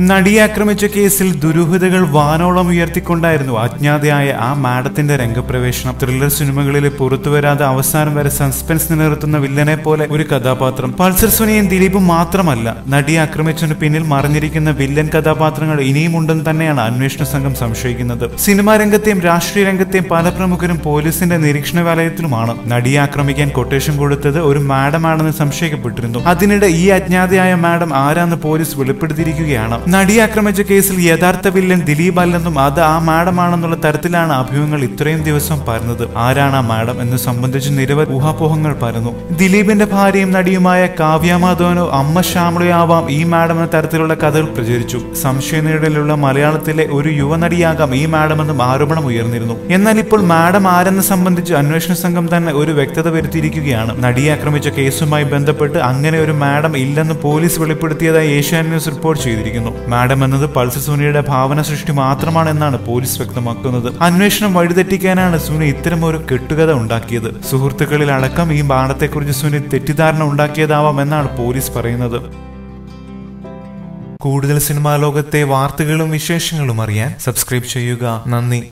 നടിയെ ആക്രമിച്ച കേസിൽ ദുരൂഹതകൾ വാനോളം ഉയർത്തിക്കൊണ്ടായിരുന്നു അജ്ഞാതയായ ആ മാഡത്തിന്റെ രംഗപ്രവേശനം. ത്രില്ലർ സിനിമകളിൽ പുറത്തുവരാതെ അവസാനം വരെ സസ്പെൻസ് നിലനിർത്തുന്ന വില്ലനെ പോലെ ഒരു കഥാപാത്രം. പൾസർ സുനിയും ദിലീപും മാത്രമല്ല നടിയെ ആക്രമിച്ചതിന് പിന്നിൽ മറിഞ്ഞിരിക്കുന്ന വില്ലൻ കഥാപാത്രങ്ങൾ ഇനിയും ഉണ്ടെന്ന് തന്നെയാണ് അന്വേഷണ സംഘം സംശയിക്കുന്നത്. സിനിമാ രംഗത്തെയും രാഷ്ട്രീയ രംഗത്തെയും പല പ്രമുഖരും പോലീസിന്റെ നിരീക്ഷണ വലയത്തിലുമാണ് നടിയെ ആക്രമിക്കാൻ കൊട്ടേഷൻ കൊടുത്തത് ഒരു മാഡമാണെന്ന് സംശയിക്കപ്പെട്ടിരുന്നു. അതിനിടെ ഈ അജ്ഞാതയായ മാഡം ആരാന്ന് പോലീസ് വെളിപ്പെടുത്തിയിരിക്കുകയാണ്. നടിയെ ആക്രമിച്ച കേസിൽ യഥാർത്ഥ വില്ലൻ ദിലീപ് അല്ലെന്നും അത് ആ മാഡമാണെന്നുള്ള തരത്തിലാണ് അഭ്യൂഹങ്ങൾ ഇത്രയും ദിവസം പരന്നത്. ആരാണ് ആ മാഡം എന്ന് സംബന്ധിച്ച് നിരവധി ഊഹാപോഹങ്ങൾ പരന്നു. ദിലീപിന്റെ ഭാര്യയും നടിയുമായ കാവ്യ മാധവനോ അമ്മ ശ്യാമളയോ ആവാം ഈ മാഡം എന്ന തരത്തിലുള്ള കഥകൾ പ്രചരിച്ചു. സംശയനിടയിലുള്ള മലയാളത്തിലെ ഒരു യുവനടിയാകാം ഈ മാഡം എന്നും ആരോപണം ഉയർന്നിരുന്നു. എന്നാൽ ഇപ്പോൾ മാഡം ആരെന്ന് സംബന്ധിച്ച് അന്വേഷണ സംഘം തന്നെ ഒരു വ്യക്തത വരുത്തിയിരിക്കുകയാണ്. നടിയെ ആക്രമിച്ച കേസുമായി ബന്ധപ്പെട്ട് അങ്ങനെ ഒരു മാഡം ഇല്ലെന്ന് പോലീസ് വെളിപ്പെടുത്തിയതായി ഏഷ്യാനെറ്റ് ന്യൂസ് റിപ്പോർട്ട് ചെയ്തിരിക്കുന്നു. മാഡം എന്നത് പൾസർ സുനിയുടെ ഭാവന സൃഷ്ടി മാത്രമാണെന്നാണ് പോലീസ് വ്യക്തമാക്കുന്നത്. അന്വേഷണം വഴിതെറ്റിക്കാനാണ് സുനി ഇത്തരം ഒരു കെട്ടുകഥ ഉണ്ടാക്കിയത്. സുഹൃത്തുക്കളിൽ അടക്കം ഈ മാഡത്തെക്കുറിച്ച് സുനി തെറ്റിദ്ധാരണ ഉണ്ടാക്കിയതാവാം എന്നാണ് പോലീസ് പറയുന്നത്. കൂടുതൽ സിനിമാ ലോകത്തെ വാർത്തകളും വിശേഷങ്ങളും അറിയാൻ സബ്സ്ക്രൈബ് ചെയ്യുക. നന്ദി.